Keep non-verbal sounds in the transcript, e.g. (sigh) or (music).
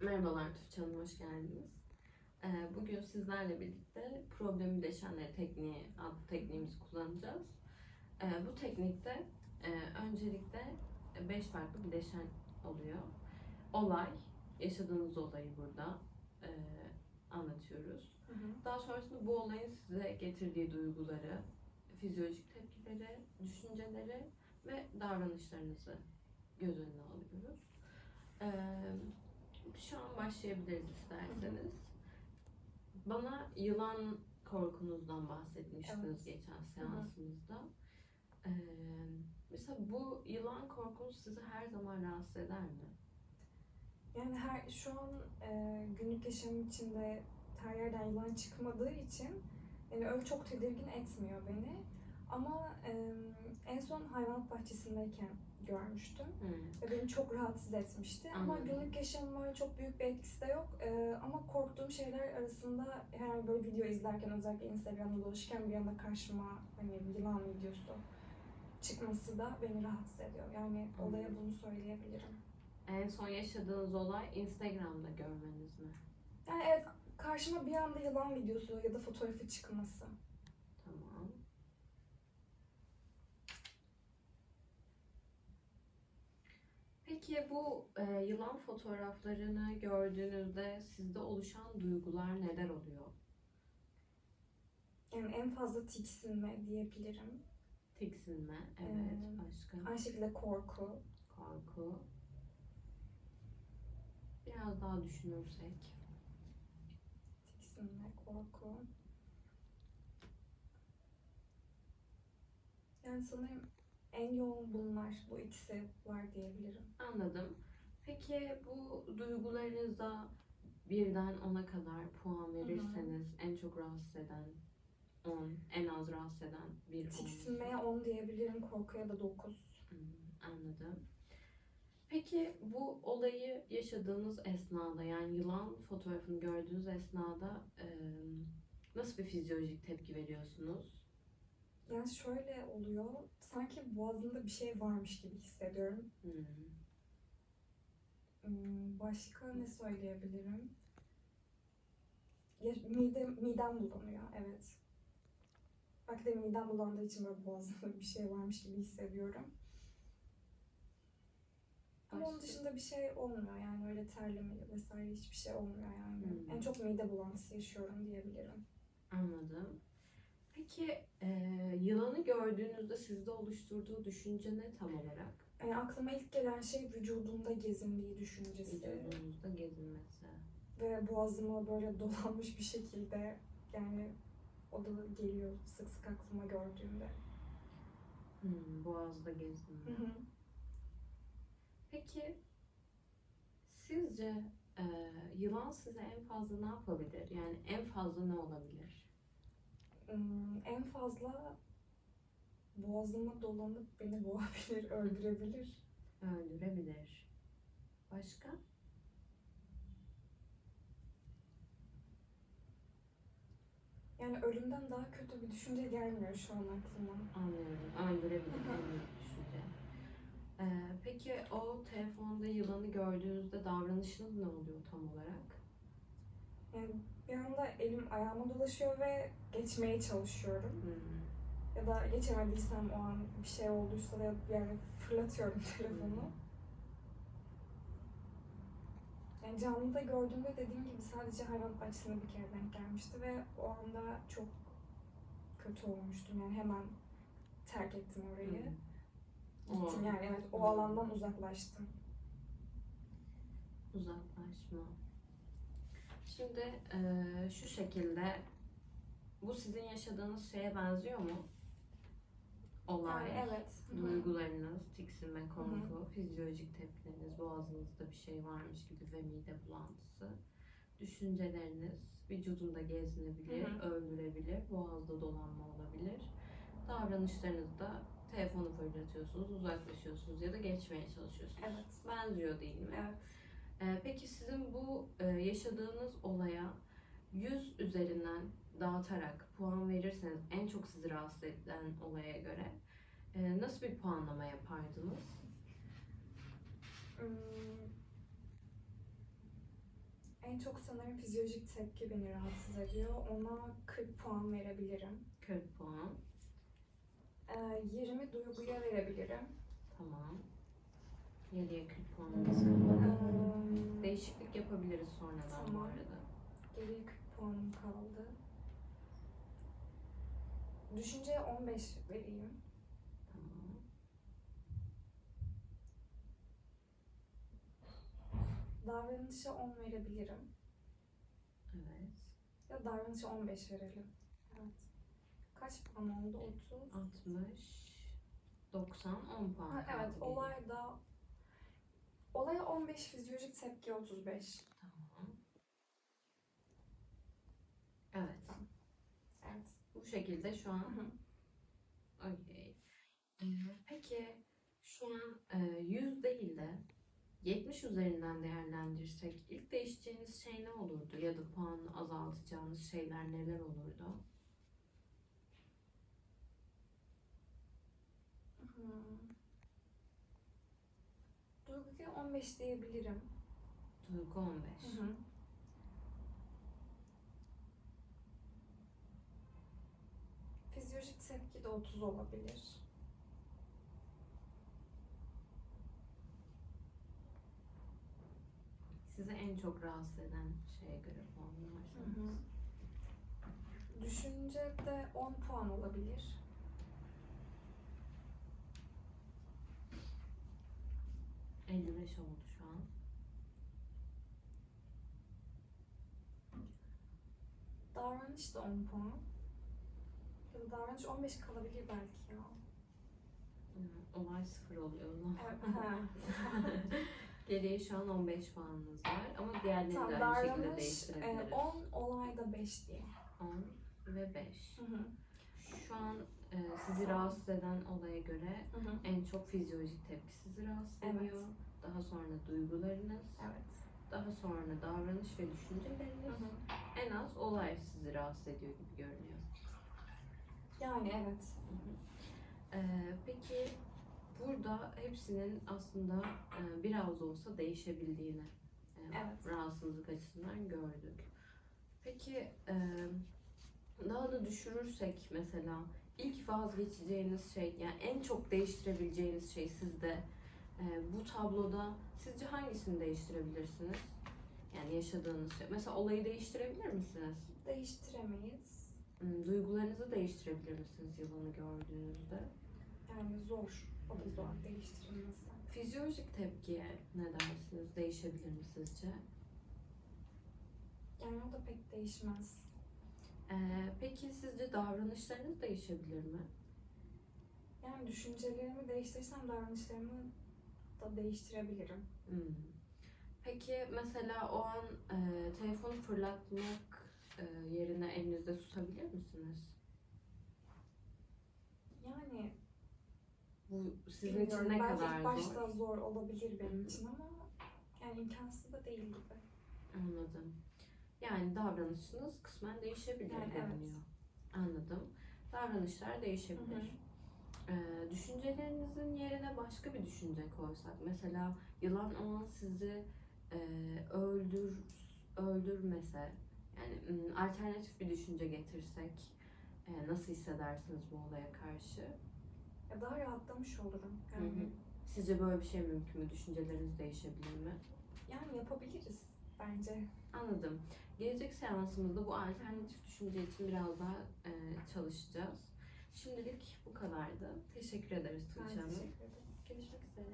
Merhabalar Tuğçe Hanım, hoş geldiniz. Ee, Bugün sizlerle birlikte problemi deşenleri tekniği adlı tekniğimizi kullanacağız. Ee, Bu teknikte e, öncelikle 5 farklı bir deşen oluyor. Olay, yaşadığınız olayı burada e, anlatıyoruz. Daha sonrasında bu olayın size getirdiği duyguları, fizyolojik tepkileri, düşünceleri ve davranışlarınızı göz önüne alıyoruz. Ee, şu an başlayabiliriz isterseniz. Bana yılan korkunuzdan bahsetmiştiniz Evet. geçen seansımızda. Ee, mesela bu yılan korkunuz sizi her zaman rahatsız eder mi? Yani her şu an e, günlük yaşamım içinde her yerden yılan çıkmadığı için yani öyle çok tedirgin etmiyor beni. Ama e, en son hayvanat bahçesindeyken görmüştüm Hmm. ve beni çok rahatsız etmişti. Ama Anladım. günlük yaşamıma çok büyük bir etkisi de yok. E, ama korktuğum şeyler arasında herhangi böyle video izlerken özellikle Instagram'da dolaşırken bir anda karşıma hani yılan videosu çıkması da beni rahatsız ediyor. Yani olaya Anladım. bunu söyleyebilirim. En son yaşadığınız olay Instagram'da görmeniz mi? Yani evet karşıma bir anda yılan videosu ya da fotoğrafı çıkması. Tamam. Peki bu e, yılan fotoğraflarını gördüğünüzde sizde oluşan duygular neler oluyor? Yani en fazla tiksinme diyebilirim. Tiksinme, evet. Ee, Başka? Aynı şekilde korku. Korku. Biraz daha düşünürsek. Tiksinme, korku. Yani sanırım en yoğun bunlar. Bu ikisi var diyebilirim. Anladım. Peki bu duygularınıza birden 10'a kadar puan verirseniz en çok rahatsız eden 10, en az rahatsız eden bir 10. Tiksinmeye 10 diyebilirim. Korkuya da 9. Hmm, anladım. Peki bu olayı yaşadığınız esnada yani yılan fotoğrafını gördüğünüz esnada e, nasıl bir fizyolojik tepki veriyorsunuz? Yani şöyle oluyor. Sanki boğazımda bir şey varmış gibi hissediyorum. Hmm, Hmm, Başka ne söyleyebilirim? Ya, midem, midem bulanıyor, evet. Belki de midem bulandığı için böyle boğazımda bir şey varmış gibi hissediyorum. Ama onun dışında bir şey olmuyor yani öyle terleme vesaire hiçbir şey olmuyor yani. Hmm. En çok mide bulantısı yaşıyorum diyebilirim. Anladım. Peki e, gördüğünüzde sizde oluşturduğu düşünce ne tam olarak? Yani aklıma ilk gelen şey vücudumda gezindiği düşüncesi. Vücudunuzda gezinmesi. Ve boğazıma böyle dolanmış bir şekilde yani o da geliyor sık sık aklıma gördüğümde. Hmm, boğazda gezinme. Hı hı. Peki sizce e, yılan size en fazla ne yapabilir? Yani en fazla ne olabilir? Hmm, en fazla boğazıma dolanıp beni boğabilir, (laughs) öldürebilir. Öldürebilir. Başka? Yani ölümden daha kötü bir düşünce gelmiyor şu an aklıma. Anlıyorum. Öldürebilir Hı hı. en düşünce. E, peki o telefonda yılanı gördüğünüzde davranışınız ne oluyor tam olarak? Yani bir anda elim ayağıma dolaşıyor ve geçmeye çalışıyorum. Hmm. Ya da geçemediysem o an bir şey olduysa da yani fırlatıyorum (laughs) telefonu. Yani canlıda gördüğümde dediğim gibi sadece hayvan bahçesine bir kere denk gelmişti ve o anda çok kötü olmuştum. Yani hemen terk ettim orayı. Hmm. Gittim yani evet o alandan uzaklaştım. Uzaklaşma. Şimdi eee, şu şekilde bu sizin yaşadığınız şeye benziyor mu? Olay, Yani evet. Duygularınız, tiksinme, korku, fizyolojik tepkileriniz, boğazınızda bir şey varmış gibi ve mide bulantısı, düşünceleriniz vücudunda gezinebilir, Hı öldürebilir, boğazda dolanma olabilir. Davranışlarınızda telefonu fırlatıyorsunuz, uzaklaşıyorsunuz ya da geçmeye çalışıyorsunuz. Evet. Benziyor değil mi? Evet. Ee, peki sizin bu e, yaşadığınız olaya 100 üzerinden dağıtarak puan verirseniz en çok sizi rahatsız eden olaya göre e, nasıl bir puanlama yapardınız? Hmm, En çok sanırım fizyolojik tepki beni rahatsız ediyor. Ona 40 puan verebilirim. 40 puan. Ee, 20 duyguya verebilirim. Tamam. Geriye 40 puanımız kaldı. Değişiklik yapabiliriz sonradan bu Tamam. arada. Geriye 40 puanım kaldı. Düşünceye 15 vereyim. Tamam. Davranışa 10 verebilirim. Evet. Ya davranışa 15 verelim. Evet. Kaç puan oldu? 30. 60 90 10 puan. Ha, kaldı evet, geriye. olayda olaya 15 fizyolojik tepki 35. Tamam. Evet. Evet. Bu şekilde şu an. Okey. Ee, peki şu an e, 100 değil de 70 üzerinden değerlendirsek ilk değişeceğiniz şey ne olurdu? Ya da puanı azaltacağınız şeyler neler olurdu? Hmm. Duyguya 15 diyebilirim. Duygu 15. Hı hı. Fizyolojik tepki de 30 olabilir. Sizi en çok rahatsız eden şeye göre puanlarsınız. Düşünce de 10 puan olabilir. Hı. 55 oldu şu an. Davranış da 10 puan. Ya da davranış 15 kalabilir belki ya. Hı, Olay sıfır oluyor o zaman. Evet. (laughs) ha. Geriye şu an 15 puanınız var ama diğerlerini tamam, de aynı şekilde davranış değiştirebiliriz. e, 10, olayda 5 diye. 10 ve 5. Hı hı. Şu an e, sizi rahatsız eden olaya göre Hı hı. en çok fizyolojik tepki sizi rahatsız Evet. ediyor. Daha sonra duygularınız, Evet. daha sonra davranış ve düşünceleriniz. Hı hı. En az olay sizi rahatsız ediyor gibi görünüyor. Yani evet. E, peki burada hepsinin aslında e, biraz da olsa değişebildiğini e, Evet. rahatsızlık açısından gördük. Peki e, daha da düşürürsek mesela ilk vazgeçeceğiniz şey yani en çok değiştirebileceğiniz şey sizde e, bu tabloda sizce hangisini değiştirebilirsiniz? Yani yaşadığınız şey. Mesela olayı değiştirebilir misiniz? Değiştiremeyiz. Hmm, Duygularınızı değiştirebilir misiniz yılanı gördüğünüzde? Yani zor. O da zor değiştirilmesi. Fizyolojik tepkiye ne dersiniz? Değişebilir mi sizce? Yani o da pek değişmez. Ee, peki sizce davranışlarınız değişebilir mi? Yani düşüncelerimi değiştirsem davranışlarımı da değiştirebilirim. Hmm. Peki mesela o an e, telefonu fırlatmak yerine elinizde tutabilir misiniz? Yani Bu sizin için ne kadar zor? başta zor olabilir benim için ama yani imkansız da değil gibi. Anladım. Yani davranışınız kısmen değişebilir Yani evet. görünüyor. Anladım. Davranışlar değişebilir. Hı hı. Ee, düşüncelerinizin yerine başka bir düşünce koysak. Mesela yılan o an sizi e, öldür öldürmese yani alternatif bir düşünce getirsek e, nasıl hissedersiniz bu olaya karşı? Ya daha rahatlamış olurum. Hı Yani, hı. Sizce böyle bir şey mümkün mü? Düşünceleriniz değişebilir mi? yani yapabiliriz bence. Anladım. Gelecek seansımızda bu alternatif düşünce için biraz daha e, çalışacağız. Şimdilik bu kadardı. Teşekkür ederiz Tuğçe Hanım. teşekkür ederim. Görüşmek üzere.